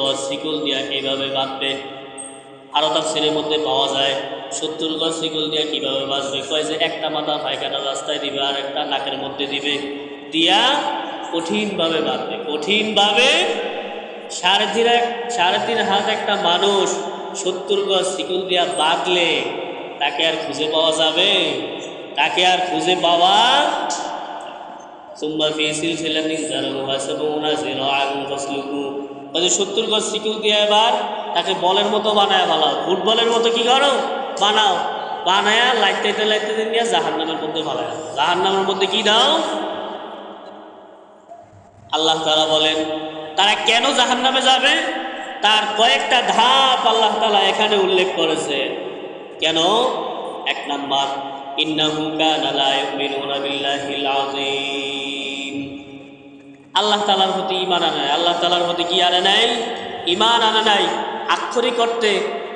গজ শিকল দিয়া এইভাবে বাঁধবে? আরও তার ছেলের মধ্যে পাওয়া যায়, সত্তর গজ শিকল দিয়া কীভাবে বাঁচবে কয় যে, একটা মাথা পায়খানা রাস্তায় দিবে আর একটা নাকের মধ্যে দিবে। দিয়া কঠিনভাবে বাঁধবে। কঠিনভাবে সাড়ে তিন সাড়ে তিন হাত একটা মানুষ সত্তর গজ শিকল দিয়া বাঁধলে তাকে আর খুঁজে পাওয়া যাবে? তাকে আর খুঁজে পাওয়া সুম্মা ফি সিলসিলাতিন যারুহা সাবউনা যিরাআন ফাসলুকু। বলে সত্তর গজ শিকল দিয়ে এবার তাকে বলের মতো বানায় বানাও ফুটবলের মতো কি করো? বানাও। বানায়া লাইতে লাইতে নিয়ে জাহান্নামের মধ্যে বানায় জাহান্নামের মধ্যে কি দাও? আল্লাহ তালা বলেন, তারা কেন জাহান্নামে যাবে? তার কয়েকটা ধাপ আল্লাহ তালা এখানে উল্লেখ করেছে। কেন? এক নাম্বার, ইন্নাহু কানা লা ইউমিনুনা বিল্লাহিল আযীম। আল্লাহ তালার প্রতি ইমান আনে নাই আল্লাহ তালার প্রতি কি আনে নাই? ইমান আনে নাই। আক্ষরিক করতে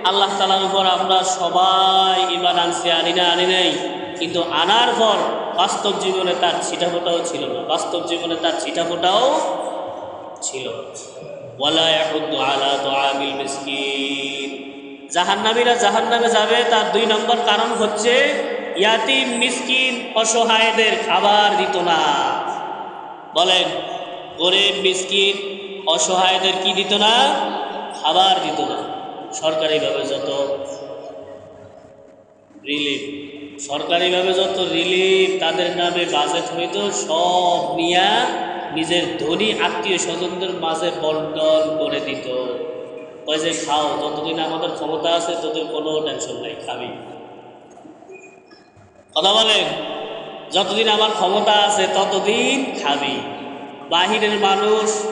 আল্লাহ তালার উপর আমরা সবাই ইমান আনছি, আনি না, আনি নাই। কিন্তু আনার পর বাস্তব জীবনে তার ছিটাফোটাও ছিল না। বাস্তব জীবনে তার ছিটাফোটাও ছিল জাহান্নামীরা জাহান্নামে যাবে, তার দুই নম্বর কারণ হচ্ছে ইয়াতিম, মিসকিন, অসহায়দের খাবার দিত না। বলেন গরিব, মিসকিন, অসহায়দের কি দিত না? খাবার দিত না। সরকারিভাবে যত রিলিফ সরকারিভাবে যত রিলিফ তাদের নামে বাজেট হইতো, সব নিয়া নিজের ধনী আত্মীয় স্বজনদের মাঝে বন্টন করে দিত। কয় যে খাও যতদিন আমাদের ক্ষমতা আছে, তোদের কোনো টেনশন নাই, খাবি। কথা বলেন? যতদিন আমার ক্ষমতা আছে, ততদিন খাবি। বাহিরের মানুষ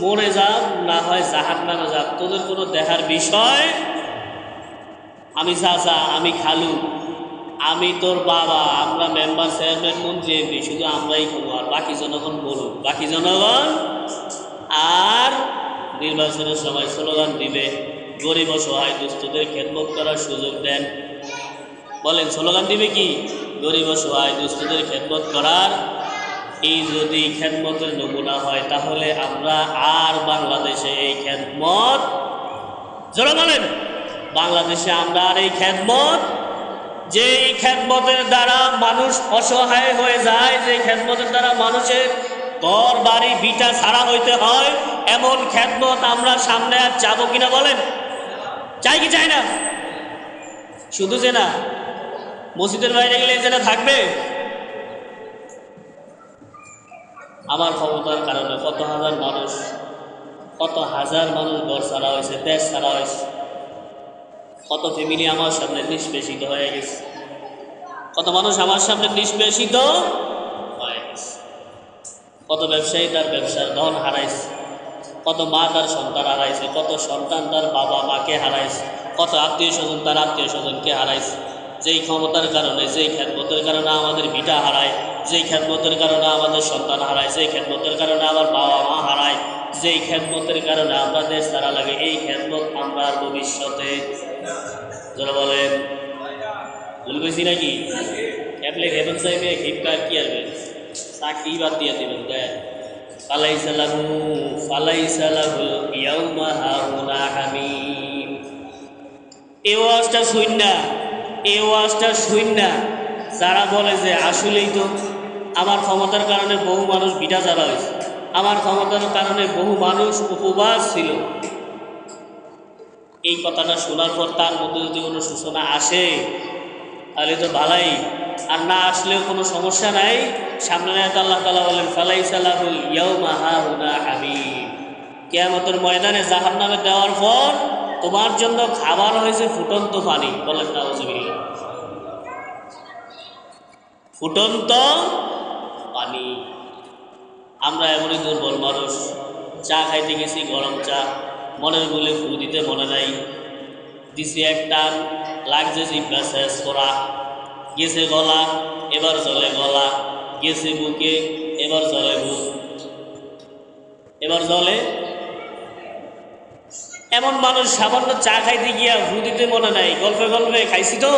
মরে যাক, না হয় জাহান নামে যাক। তোদের কোনো দেখার বিষয়? আমি চাচা, আমি খালু। আমি তোর বাবা, আমরা মেম্বার, চেয়ারম্যান, মন্ত্রী এমপি শুধু আমরাই করব, আর বাকি জনগণ বলুক। বাকি জনগণ? আর নির্বাচনের সময় স্লোগান দিবে, গরিব অসহায় দুস্থদের খেদমত করার সুযোগ দেন। বলেন, স্লোগান দিবে কি? গরিব অসহায় দুস্থদের খেদমত করার এই যদি খেদমতের নমুনা হয়, তাহলে আমরা আর বাংলাদেশে এই খেদমত জোরে বলেন, বাংলাদেশে আমরা আর এই খেদমত, যে এই খেদমতের দ্বারা মানুষ অসহায় হয়ে যায়, যে খেদমতের দ্বারা মানুষের ঘর, বাড়ি বিটা ছাড়া হইতে হয়, এমন খেদমত আমরা সামনে আর যাব কিনা বলেন? চাই কি চাই না? শুধু যে না, মসজিদের বাইরে গেলে যে না থাকবে? আমার ক্ষমতার কারণে কত হাজার মানুষ, কত হাজার মানুষ ঘর ছাড়া হয়েছে, দেশ ছাড়া হয়েছে। কত ফ্যামিলি আমার সামনে নিষ্পেষিত হয়ে গেছে। কত মানুষ আমার সামনে নিষ্পেষিত হয়ে গেছে। কত ব্যবসায়ী তার ব্যবসার ধন হারাইছে। কত মা তার সন্তান হারাইছে। কত সন্তান তার বাবা মাকে হারাইছে। কত আত্মীয় স্বজন তার আত্মীয় স্বজনকে হারাইছে। যেই ক্ষমতার কারণে, যেই খ্যাতমতের কারণে আমাদের ভিটা হারায়। যেই খ্যাতমতের কারণে আমাদের সন্তান হারায়, যেই খ্যাতমতের কারণে আমার বাবা মা হারায়, যেই খ্যাতমতের কারণে আমরা দেশ তারা লাগে, এই খ্যাতমত আমরা ভবিষ্যতে যারা বলেন ভুল গেছি নাকি? অ্যাপ্লে হেভেন সাহেবে ফ্লিপকার্ট কি আসবে? চাকরি বাদ দিয়ে দেবেন দেয় ফালাইসালাহু ফালাইসালাহুল ইয়াউমা হাউনা হামিম। ওয়াজটা শুন না এই ওয়াজটা শুন না। যারা বলে যে আসলেই তো আমার ক্ষমতার কারণে বহু মানুষ বিটা যারা হয়েছে, আমার ক্ষমতার কারণে বহু মানুষ উপবাস ছিল। এই কথাটা শোনার পর তার মধ্যে যদি কোনো সূচনা আসে, তাহলে তো ভালাই। আর না আসলেও কোনো সমস্যা নাই। সামনে আল্লাহ তালা বলেন ফালাই সালাহুল ইয়াউমা হাহুনা হামিম। কেয়ামতের ময়দানে জাহান নামে দেওয়ার পর তোমার জন্য খাবার হয়েছে ফুটন্ত পানি। বলেন না ফুটন্ত পানি। আমরা এমনই দুর্বল মানুষ, চা খাইতে গেছি, গরম চা। মনের বলে ফু দিতে মনে নাই। দিছি একটা লাগছে শেষ করা। গেছে গলা, এবার জলে গলা। গেছে বুকে, এবার জলে বুক। এবার জলে এমন মানুষ সামান্য চা খাইতে গিয়া ফু দিতে মনে নাই। গল্পে গল্পে খাইছি তো।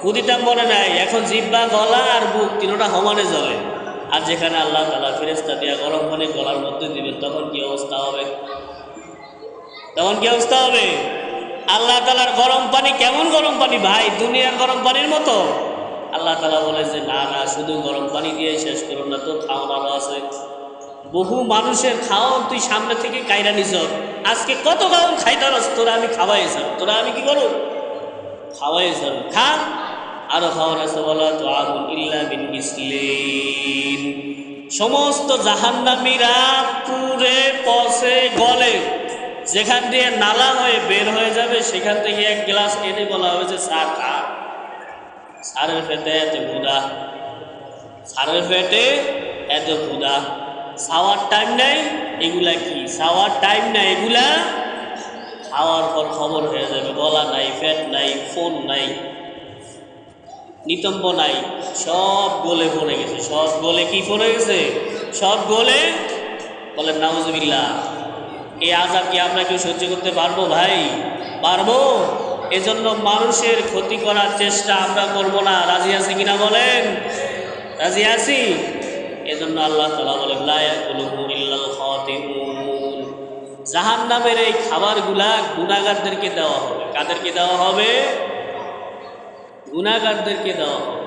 ফু দিতাম মনে নাই, এখন জিব্বা, গলা আর বুক তিনোটা সমানে জলে আর যেখানে আল্লাহ তালা ফেরেস্তা দিয়া গরম পানি গলার মধ্যে দিবেন, তখন কি অবস্থা হবে? তখন কি অবস্থা হবে? আল্লাহ তালার গরম পানি কেমন গরম পানি ভাই? দুনিয়ার গরম পানির মতো। আল্লাহ তালা বলে যে, না না, শুধু গরম পানি দিয়ে শেষ করুন না তো খাওয়ান আরও আছে। বহু মানুষের খাওয়ান তুই সামনে থেকে কাইরা নিছ আজকে কত খাওয়ান খাইতারস তোরা আমি খাওয়াই খাওয়াইছ তোরা আমি কি করো খাওয়াই খাওয়াইছ খা। আরও সমস্ত জাহান্নামীরা পুরে পচে, গলে, যেখান দিয়ে নালা হয়ে বের হয়ে যাবে, সেখান থেকে এক গ্লাস এনে বলা হয়েছে সার খা সারের পেটে এত ক্ষুদা সারের পেটে এত ক্ষুদা খাওয়ার টাইম নাই, এগুলা কি? খাওয়ার টাইম নাই, এগুলা খাওয়ার পর খবর হয়ে যাবে, গলা নাই ফ্যাট নাই, ফোন নাই। নিতম্ব নাই। সব গোলে পড়ে গেছে। সব গোলে কি পড়ে গেছে? সব গোলে বলেন নাউজবিল্লা এই আজাব কি আমরা কেউ সহ্য করতে পারব ভাই? পারব? এজন্য মানুষের ক্ষতি করার চেষ্টা আমরা করব না। রাজি আছি কিনা বলেন? রাজি আছি? এজন্য আল্লাহ তালা বলেন জাহান নামের এই খাবারগুলা গুণাগারদেরকে দেওয়া হবে। কাদেরকে দেওয়া হবে? গুণাগারদেরকে দেওয়া হবে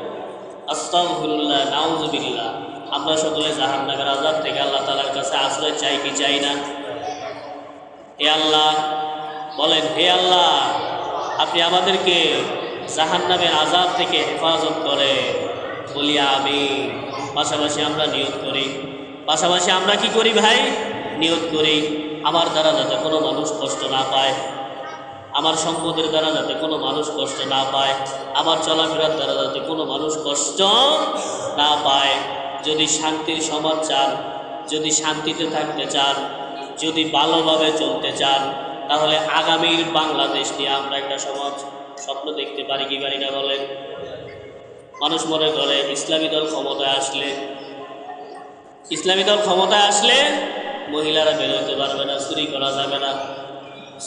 নাউজুবিল্লাহ। আমরা সকলে জাহান নামের আজাব থেকে আল্লাহ তালার কাছে আশ্রয় চাই কি চাই না? হে আল্লাহ, বলেন, হে আল্লাহ, আপনি আমাদেরকে জাহান নামের আজাব থেকে হেফাজত করে বলি আমি পাশাপাশি আমরা নিয়োগ করি। পাশাপাশি আমরা কি করি ভাই? নিয়ত করি। আমার দ্বারা যাতে কোনো মানুষ কষ্ট না পায়। আমার সম্পদের দ্বারা যাতে কোনো মানুষ কষ্ট না পায়, আমার চলাফেরার দ্বারা যাতে কোনো মানুষ কষ্ট না পায়। যদি শান্তির সমাজ চান, যদি শান্তিতে থাকতে চান, যদি ভালোভাবে চলতে চান, তাহলে আগামীর বাংলাদেশ নিয়ে আমরা একটা সমাজ স্বপ্ন দেখতে পারি, কি পারি না বলেন? মানুষ মনে করে, ইসলামী দল ক্ষমতায় আসলে, ইসলামী দল ক্ষমতায় আসলে মহিলারা বেরোতে পারবে না, চুরি করা যাবে না।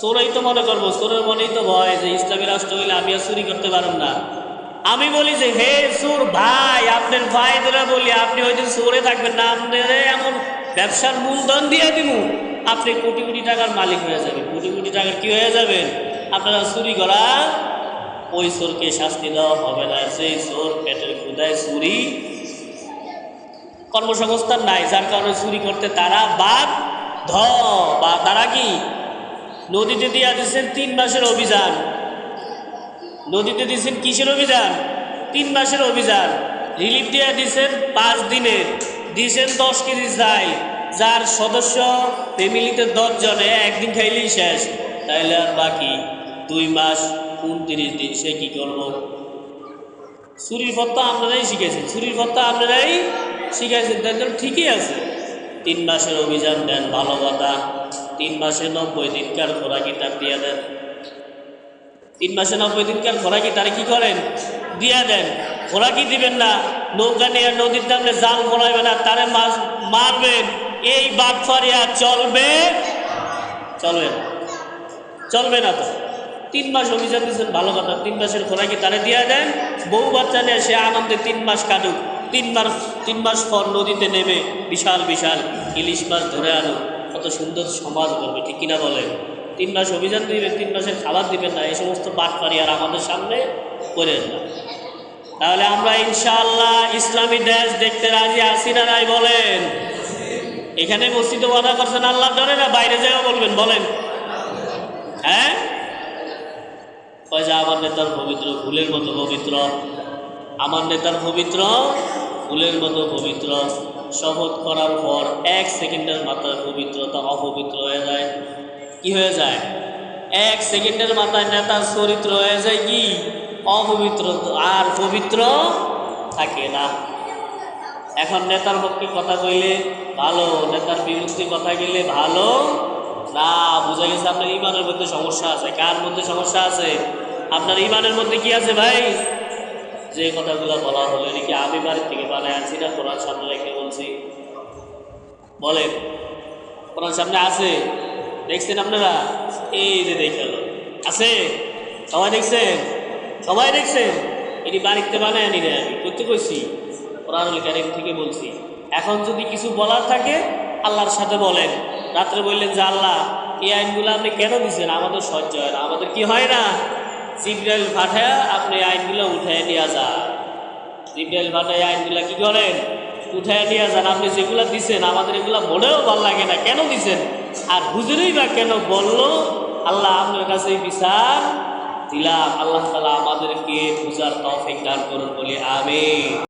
চোরাই তো মনে করব চোরের মনেই তো ভয় যে ইসলামী রাষ্ট্র হইলে আমি আর চুরি করতে পারব না। আমি বলি যে, হে সুর ভাই, আপনার ভাইদেরা বলি, আপনি দিন চোরে থাকবেন না, আপনার এমন ব্যবসার মূলধন দিয়ে দিব আপনি কোটি কোটি টাকার মালিক হয়ে যাবেন। কোটি কোটি টাকার কি হয়ে যাবেন আপনারা চুরি করা, ওই চোরকে শাস্তি দেওয়া হবে না। সেই চোর পেটের ক্ষুদায় চুরি, কর্মসংস্থান নাই, যার কারণে চুরি করতে তারা বাদ ধ বা তারা কি? নদীতে দিয়ে দিচ্ছেন তিন মাসের অভিযান। নদীতে দিচ্ছেন কিসের অভিযান? তিন মাসের অভিযান। রিলিফ দিয়ে দিচ্ছেন পাঁচ দিনের দিয়েছেন দশ কেজি চাই যার সদস্য ফ্যামিলিতে দশ জনে একদিন খাইলেই শেষ। তাইলে আর বাকি দুই মাস উনত্রিশ দিন সে কী করব? চুরির পথ তো আপনারাই শিখেছেন চুরির পথ তো আপনারাই শিখেছেন তাদের ঠিকই আছে। তিন মাসের অভিযান দেন ভালো কথা। তিন মাসে নব্বই দিনকার খোরাকি তার দিয়ে দেন? তিন মাসে নব্বই দিনকার খোরাকি তার কি করেন? দিয়া দেন। খোরাকি দিবেন না? নৌকা নিয়ে নদীর দামে জাল বনাইবেন না, তারে মাছ মারবেন। এই বাটফারিয়া চলবে? চলবে না। চলবে না তো। তিন মাস অভিযান দিচ্ছেন ভালো কথা। তিন মাসের খোরাকি তারে দিয়ে দেন? বউ বাচ্চা নিয়ে সে আনন্দে তিন মাস কাটুক। তিন মাস তিন মাস পর নদীতে নেমে বিশাল বিশাল ইলিশ মাছ ধরে আনুক। কত সুন্দর সমাজ করবে ঠিক কিনা বলেন? তিন মাস অভিযান দিবেন, তিন মাসের খাবার দিবেন না, এই সমস্ত বাটপারি আর আমাদের সামনে করেন না। তাহলে আমরা ইনশাআল্লাহ ইসলামী দেশ দেখতে রাজি আছি না নাই বলেন? এখানে মসজিদে ওয়াদা করছেন, আল্লাহ ধরে না, বাইরে যাও বলবেন, বলেন। হ্যাঁ? কয় যে, আমার নেতার পবিত্র ফুলের মতো পবিত্র। আমার নেতার পবিত্র ফুলের মতো পবিত্র। শপথ করার পর এক সেকেন্ডের মাথায় পবিত্রতা অপবিত্র হয়ে যায়। কি হয়ে যায়? এক সেকেন্ডের মাথায় নেতার চরিত্র হয়ে যায় কি? অপবিত্র আর পবিত্র থাকে না। এখন নেতার পক্ষে কথা কইলে ভালো, নেতার বিরুদ্ধে কথা গেলে ভালো না। বুঝা গেছে আপনার ইমানের মধ্যে সমস্যা আছে। কার মধ্যে সমস্যা আছে? আপনার ইমানের মধ্যে কি আছে ভাই? যে কথাগুলো বলা হলো, এটা কি আমি বাড়ির থেকে বানায় আছি না কোরআন সামনে রেখে বলছি? বলেন, কোরআন সামনে আছে? দেখছেন আপনারা? এই যে দেখে আছে? সবাই দেখছেন? সবাই দেখছেন? এটি বাড়িতে বানায় আনি রে আমি করতে কইছি কোরআনুল কারিম থেকে বলছি। এখন যদি কিছু বলার থাকে, আল্লাহর সাথে বলেন। রাত্রে বললেন যে, আল্লাহ, এই আইনগুলো আপনি কেন দিচ্ছেন আমাদের সহ্য হয় না। আমাদের কি হয় না? জিব্রাইল পাঠায় আপনি আইনগুলো উঠে নিয়ে যান। জিব্রাইল পাঠায় আইনগুলো কি করেন? উঠায় নিয়ে যান। আপনি যেগুলো দিছেন, আমাদের এগুলো মনেও ভালো লাগে না। কেন দিছেন? আর হুজুরই বা কেন বলল? আল্লাহ আপনার কাছে বিচার দিলাম। আল্লাহ তালা আমাদেরকে পূজার তফিক দান করুন বলে আমি